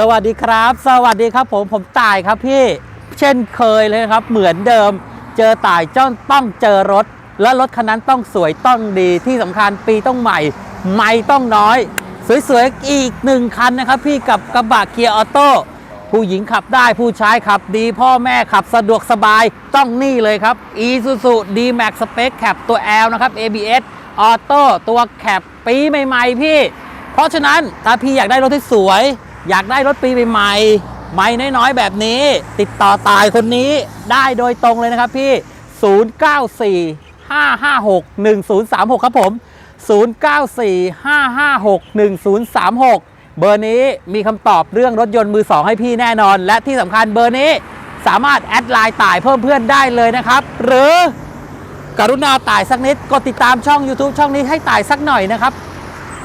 สวัสดีครับ สวัสดีครับผมผมต่ายครับพี่เช่นเคยเลยครับ เหมือนเดิม เจอต่ายจ้องต้องเจอรถ และรถคันนั้นต้องสวยต้องดีที่สำคัญปีต้องใหม่ ไม่ต้องน้อย สวยๆอีกหนึ่งคันนะครับ พี่กับกระบะเกียร์ออโต้ผู้หญิงขับได้ผู้ชายขับดี พ่อแม่ขับสะดวกสบายต้องนี่เลยครับ Isuzu D-Max Spec Cap ตัว L นะครับ ABS ออโต้ตัวแคปปีใหม่ ๆ พี่ เพราะฉะนั้นถ้าพี่อยากได้รถที่สวย อยากได้รถปีใหม่ๆไม่น้อยๆ แบบนี้ ติดต่อตายคนนี้ได้โดยตรงเลยนะครับพี่ 094 556 1036 ครับผม 094 556 1036 เบอร์นี้มีคำตอบเรื่องรถยนต์มือ2ให้พี่แน่นอน และที่สำคัญเบอร์นี้สามารถแอดไลน์ต่ายเพิ่มเพื่อนได้เลยนะครับ หรือกรุณาต่ายสักนิด กดติดตามช่อง YouTube ช่องนี้ให้ต่ายสักหน่อยนะครับ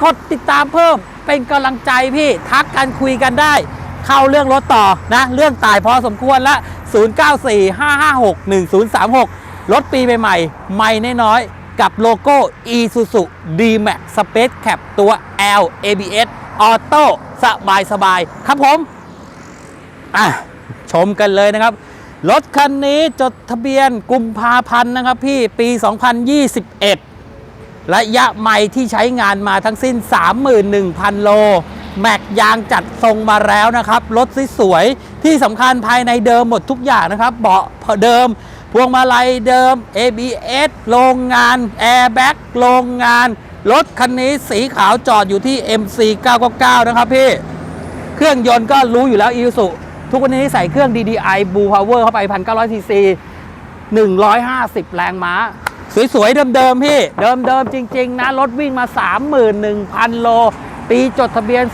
กดติดตามเพิ่ม เป็นกำลังใจพี่ทักกันคุยกันได้ เข้าเรื่องรถต่อนะ เรื่องตายพอสมควรละ 0945561036 รถปีใหม่ๆ ไม่น้อยๆกับโลโก้ Isuzu D-Max Space Cap ตัว L ABS Auto สบายสบายครับผม อะ ชมกันเลยนะครับ รถคันนี้จดทะเบียนกุมภาพันธ์นะครับพี่ปี 2021 ระยะใหม่ที่ใช้งานมาทั้งสิ้น 31,000 โล แม็กยางจัดทรงมาแล้วนะครับ รถสวยๆที่สำคัญภายในเดิมหมดทุกอย่างนะครับ เบาะเดิม พวงมาลัยเดิม ABS โรงงาน Airbag โรงงาน รถคันนี้สีขาวจอดอยู่ที่ MC 999 นะครับพี่ เครื่องยนต์ก็รู้อยู่แล้ว i s u ทุกวันนี้ใส่เครื่อง DDI Blue Power เข้าไป 1,900ซีซี150 แรงม้า สวยๆเดิมๆพี่ เดิมๆจริง ๆ นะ รถวิ่งมา 31,000 โล ปีจดทะเบียน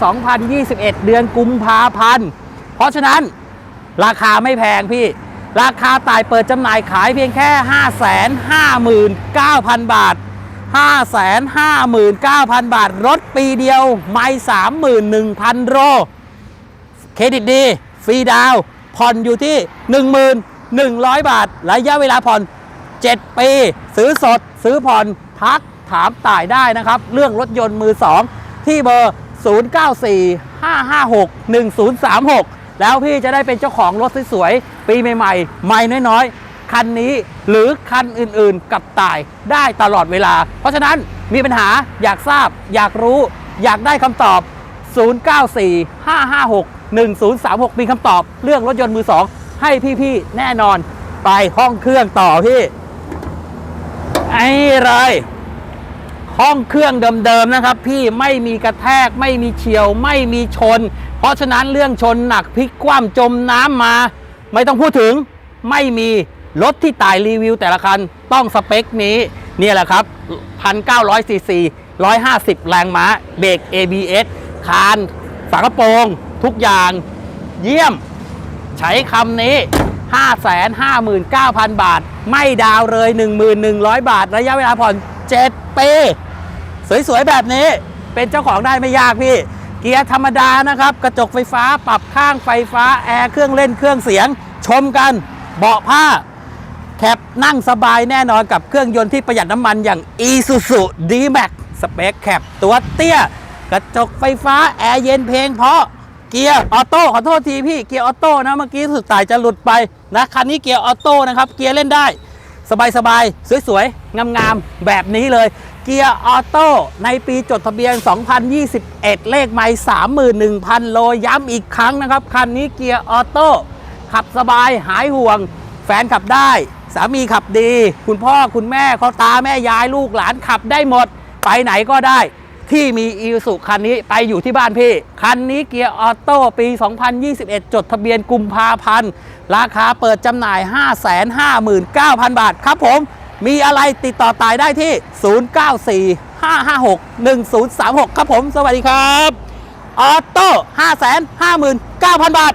2021 เดือนกุมภาพันธ์ เพราะฉะนั้นราคาไม่แพงพี่ ราคาต่ายเปิดจำหน่ายขายเพียงแค่ 559,000 บาท 559,000 บาท รถปีเดียวไม่31,000 โล เครดิตดี ฟรีดาวผ่อนอยู่ที่ 11,100 บาท ระยะเวลาผ่อน 7 ปี ซื้อสด ซื้อผ่อนทักถามต่ายได้นะครับ เรื่องรถยนต์มือ 2 ที่เบอร์ 0945561036 แล้วพี่จะได้เป็นเจ้าของรถสวยๆ ปีใหม่ๆ ใหม่น้อยๆ คันนี้หรือคันอื่นๆกับต่ายได้ตลอดเวลา เพราะฉะนั้นมีปัญหาอยากทราบ อยากรู้ อยากได้คำตอบ 0945561036 มีคำตอบเรื่องรถยนต์มือ 2 ให้พี่ๆ แน่นอนไปห้องเครื่องต่อพี่ ไอ้เลยห้องเครื่องเดิมๆนะครับ พี่ไม่มีกระแทกไม่มีเฉียว ไม่มีชน เพราะฉะนั้นเรื่องชนหนักพลิกคว่ำจมน้ำมา ไม่ต้องพูดถึงไม่มีรถที่ตายรีวิวแต่ละคันต้องสเปคนี้เนี่ยแหละครับ 1,900ซีซี150 แรงม้า เบรก ABS คาน ฝากระโปรง ทุกอย่าง เยี่ยม ใช้คำนี้ 559,000 บาท ไม่ดาวเลย 1,100 บาท ระยะเวลาผ่อน 7 ปี สวย ๆ แบบนี้เป็นเจ้าของได้ไม่ยากพี่ เกียร์ธรรมดานะครับ กระจกไฟฟ้าปรับข้างไฟฟ้า แอร์เครื่องเล่นเครื่องเสียง ชมกัน เบาะผ้า แคปนั่งสบายแน่นอนกับเครื่องยนต์ที่ประหยัดน้ำมันอย่าง Isuzu D-Max Spec Cap ตัวเตี้ย กระจกไฟฟ้า แอร์เย็นเพลงเพราะ เกียร์ออโต้ขอโทษทีพี่เกียร์ออโต้นะเมื่อกี้สุดสายจะหลุดไปนะคันนี้เกียร์ออโต้นะครับเกียร์เล่นได้ สบายๆ สวยๆ งามๆ แบบนี้เลยเกียร์ออโต้ในปีจดทะเบียน 2021 เลขไม่31,000 โลย้ำอีกครั้งนะครับ คันนี้เกียร์ออโต้ขับสบายหายห่วง แฟนขับได้ สามีขับดี คุณพ่อคุณแม่พ่อตาแม่ยายลูกหลานขับได้หมด ไปไหนก็ได้ ที่มีอีสุคันนี้ไปอยู่ที่บ้านพี่ คันนี้เกียร์ออโต้ปี 2021 จดทะเบียนกุมภาพันธ์ ราคาเปิดจำหน่าย 559,000 บาทครับผม มีอะไรติดต่อตายได้ที่ 0945561036 ครับผม สวัสดีครับ ออโต้559,000 บาท